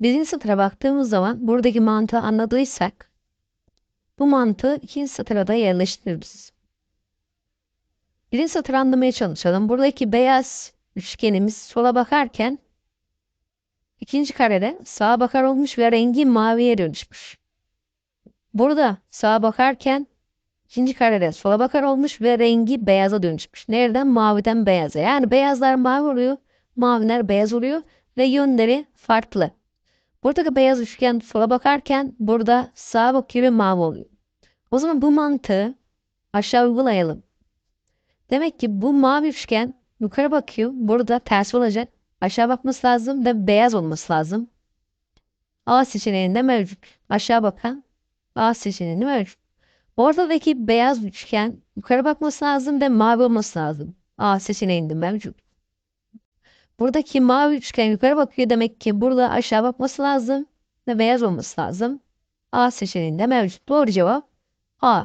birinci satıra baktığımız zaman buradaki mantığı anladıysak bu mantığı ikinci satıra da yerleştiririz. Birinci satırı anlamaya çalışalım. Buradaki beyaz üçgenimiz sola bakarken ikinci karede sağa bakar olmuş ve rengi maviye dönüşmüş. Burada sağa bakarken ikinci karede sola bakar olmuş ve rengi beyaza dönüşmüş. Nereden? Maviden beyaza. Yani beyazlar mavi oluyor, maviler beyaz oluyor ve yönleri farklı. Buradaki beyaz üçgen sola bakarken burada sağa bakıyor mavi oluyor. O zaman bu mantığı aşağı uygulayalım. Demek ki bu mavi üçgen yukarı bakıyor. Burada ters olacak. Aşağı bakması lazım ve beyaz olması lazım. A seçeneğinde mevcut. Aşağı bakan A seçeneğinde mevcut. Ortadaki beyaz üçgen yukarı bakması lazım ve mavi olması lazım. A seçeneğinde mevcut. Buradaki mavi üçgen yukarı bakıyor demek ki burada aşağı bakması lazım ve beyaz olması lazım. A seçeneğinde mevcut. Doğru cevap A.